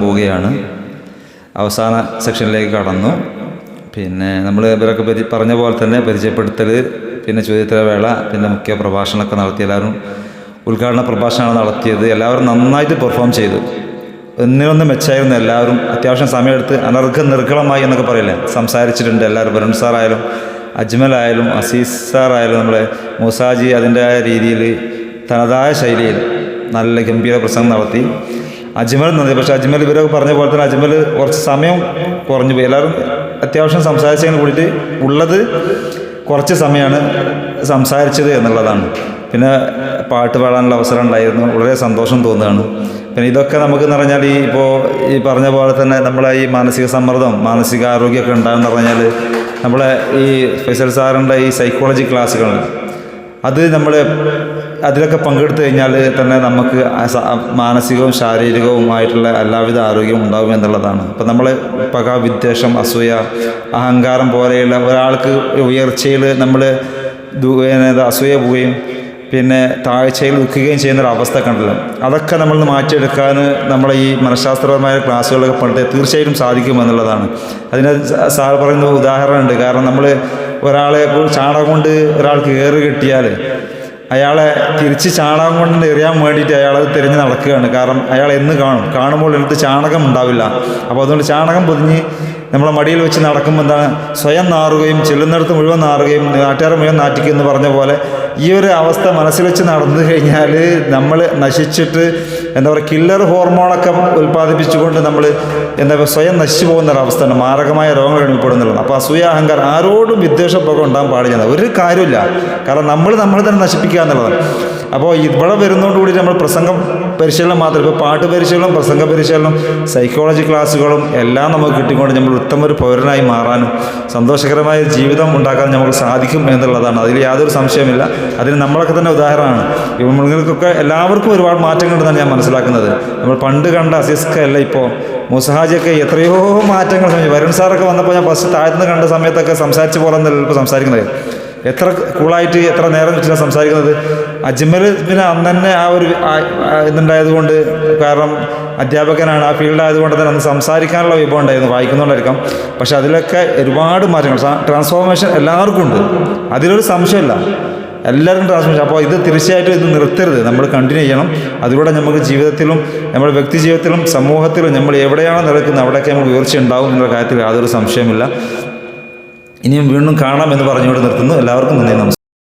പോവുകയാണ്. അവസാന സെക്ഷനിലേക്ക് കടന്നു. പിന്നെ നമ്മൾ ഇവരൊക്കെ പരി പറഞ്ഞ പോലെ തന്നെ പരിചയപ്പെടുത്തൽ പിന്നെ ചോദ്യോത്തരവേള പിന്നെ മുഖ്യ പ്രഭാഷണമൊക്കെ നടത്തി എല്ലാവരും ഉദ്ഘാടന പ്രഭാഷണമാണ് നടത്തിയത്. എല്ലാവരും നന്നായിട്ട് പെർഫോം ചെയ്തു. ഒന്നിനൊന്ന് മെച്ചായിരുന്നു എല്ലാവരും. അത്യാവശ്യം സമയമെടുത്ത് അനർഘ നിർഗളമായി എന്നൊക്കെ പറയില്ലേ? സംസാരിച്ചിട്ടുണ്ട് എല്ലാവരും. വരുൺ സാറായാലും അജ്മലായാലും അസീസ് സാറായാലും നമ്മളെ മൂസാജി അതിന്റെ രീതിയിൽ തനതായ ശൈലിയിൽ നല്ല ഗംഭീര പ്രസംഗം നടത്തി. അജ്മൽ നന്ദി പക്ഷേ അജ്മൽ ഇവരൊക്കെ പറഞ്ഞ പോലെ തന്നെ അജ്മൽ കുറച്ച് സമയം കുറഞ്ഞു പോയി. എല്ലാവരും അത്യാവശ്യം സംസാരിച്ചതിന് കൂടിയിട്ട് ഉള്ളത് കുറച്ച് സമയമാണ് സംസാരിച്ചത് എന്നുള്ളതാണ്. പിന്നെ പാട്ട് പാടാനുള്ള അവസരം ഉണ്ടായിരുന്നു. വളരെ സന്തോഷം തോന്നുകയാണ്. പിന്നെ ഇതൊക്കെ നമുക്ക് എന്ന് പറഞ്ഞാൽ ഈ ഇപ്പോൾ ഈ പറഞ്ഞ പോലെ തന്നെ നമ്മളെ ഈ മാനസിക സമ്മർദ്ദം മാനസിക ആരോഗ്യമൊക്കെ ഉണ്ടാകുമെന്ന് പറഞ്ഞാൽ നമ്മളെ ഈ ഫൈസൽ സാറിന്റെ ഈ സൈക്കോളജി ക്ലാസ്സുകൾ അത് നമ്മൾ അതിലൊക്കെ പങ്കെടുത്തു കഴിഞ്ഞാൽ തന്നെ നമുക്ക് മാനസികവും ശാരീരികവും മാനസികവും ശാരീരികവുമായിട്ടുള്ള എല്ലാവിധ ആരോഗ്യവും ഉണ്ടാകും എന്നുള്ളതാണ്. അപ്പം നമ്മൾ പക വിദ്വേഷം അസൂയ അഹങ്കാരം പോലെയുള്ള ഒരാൾക്ക് ഉയർച്ചയിൽ നമ്മൾ അസൂയ പോവുകയും പിന്നെ താഴ്ചയിൽ ദുഃഖിക്കുകയും ചെയ്യുന്ന അവസ്ഥ കണ്ടല്ലോ. അതൊക്കെ നമ്മൾ മാറ്റിയെടുക്കാൻ നമ്മളെ ഈ മനഃശാസ്ത്രപരമായ ക്ലാസ്സുകളൊക്കെ പണ്ട് തീർച്ചയായിട്ടും സാധിക്കും എന്നുള്ളതാണ്. അതിന് സാർ പറയുന്ന ഉദാഹരണമുണ്ട്. കാരണം നമ്മൾ ഒരാളെ ചാണകം കൊണ്ട് ഒരാൾക്ക് ഏറ് കിട്ടിയാൽ അയാളെ തിരിച്ച് ചാണകം കൊണ്ട് എറിയാൻ വേണ്ടിയിട്ട് അയാൾ തിരഞ്ഞ് നടക്കുകയാണ്. കാരണം അയാൾ എന്ന് കാണും. കാണുമ്പോൾ എടുത്ത് ചാണകം ഉണ്ടാവില്ല. അപ്പോൾ അതുകൊണ്ട് ചാണകം പൊതിഞ്ഞ് നമ്മളെ മടിയിൽ വെച്ച് നടക്കുമ്പോൾ എന്താണ്? സ്വയം നാറുകയും ചെല്ലുന്നിടത്ത് മുഴുവൻ നാറുകയും നാട്ടുകാരെ മുഴുവൻ നാറ്റിക്കും എന്ന് പറഞ്ഞ പോലെ ഈ ഒരു അവസ്ഥ മനസ്സിൽ വെച്ച് നടന്നു കഴിഞ്ഞാൽ നമ്മൾ നശിച്ചിട്ട് എന്താ പറയുക കില്ലർ ഹോർമോണൊക്കെ ഉൽപ്പാദിപ്പിച്ചുകൊണ്ട് നമ്മൾ എന്താ സ്വയം നശിച്ചു പോകുന്ന ഒരവസ്ഥയാണ് മാരകമായ രോഗങ്ങൾ അനുഭവപ്പെടുന്നുള്ളത് അപ്പോൾ അസൂയ അഹങ്കാരം ആരോടും വിദ്വേഷമൊക്കെ ഉണ്ടാകാൻ പാടില്ല. ഒരു കാര്യമില്ല കാരണം നമ്മൾ നമ്മൾ തന്നെ നശിപ്പിക്കുക എന്നുള്ളതാണ്. അപ്പോൾ ഇവിടെ വരുന്നതോടുകൂടി നമ്മൾ പ്രസംഗം പരിശീലനം മാത്രം. ഇപ്പോൾ പാട്ട് പരിശീലനം പ്രസംഗ പരിശീലനം സൈക്കോളജി ക്ലാസ്സുകളും എല്ലാം നമുക്ക് കിട്ടിക്കൊണ്ട് നമ്മൾ ഉത്തമ ഒരു പൗരനായി മാറാനും സന്തോഷകരമായ ജീവിതം ഉണ്ടാക്കാൻ നമുക്ക് സാധിക്കും എന്നുള്ളതാണ്. അതിൽ യാതൊരു സംശയമില്ല അതിന് നമ്മളൊക്കെ തന്നെ ഉദാഹരണമാണ്. ഇപ്പോൾ മൃഗങ്ങൾക്കൊക്കെ എല്ലാവർക്കും ഒരുപാട് മാറ്റങ്ങളുണ്ടെന്നാണ് ഞാൻ മനസ്സിലാക്കുന്നത്. നമ്മൾ പണ്ട് കണ്ട അസിസ്ക അല്ല ഇപ്പോൾ മുസഹാജിയൊക്കെ എത്രയോ മാറ്റങ്ങൾ വരുൺ സാറൊക്കെ വന്നപ്പോൾ ഞാൻ ഫസ്റ്റ് താഴ്ത്തുനിന്ന് കണ്ട സമയത്തൊക്കെ സംസാരിച്ച പോലെ ഇപ്പോൾ സംസാരിക്കുന്നത്. എത്ര കൂളായിട്ട് എത്ര നേരം വെച്ചിട്ടാണ് സംസാരിക്കുന്നത്? അജ്മൽ പിന്നെ അന്ന് തന്നെ ആ ഒരു ആ- ആ ഇതുണ്ടായത് കൊണ്ട് കാരണം അധ്യാപകനാണ് ആ ഫീൽഡ് ആയതുകൊണ്ട് തന്നെ അന്ന് സംസാരിക്കാനുള്ള വിഭവം ഉണ്ടായിരുന്നു. വായിക്കുന്നുണ്ടായിരിക്കാം. പക്ഷെ അതിലൊക്കെ ഒരുപാട് മാറ്റങ്ങൾ. ട്രാൻസ്ഫോർമേഷൻ എല്ലാവർക്കും ഉണ്ട്. അതിലൊരു സംശയമില്ല. എല്ലാവരും ട്രാൻസ്മിഷൻ അപ്പോൾ ഇത് തീർച്ചയായിട്ടും ഇത് നിർത്തരുത്. നമ്മൾ കണ്ടിന്യൂ ചെയ്യണം. അതിലൂടെ നമുക്ക് ജീവിതത്തിലും നമ്മുടെ വ്യക്തി ജീവിതത്തിലും സമൂഹത്തിലും നമ്മൾ എവിടെയാണ് നിൽക്കുന്നത് അവിടെയൊക്കെ നമുക്ക് ഉയർച്ച ഉണ്ടാവും എന്നുള്ള കാര്യത്തിൽ യാതൊരു സംശയമില്ല ഇനിയും വീണ്ടും കാണാം എന്ന് പറഞ്ഞുകൊണ്ട് നിർത്തുന്നു. എല്ലാവർക്കും നന്ദി നമസ്കാരം.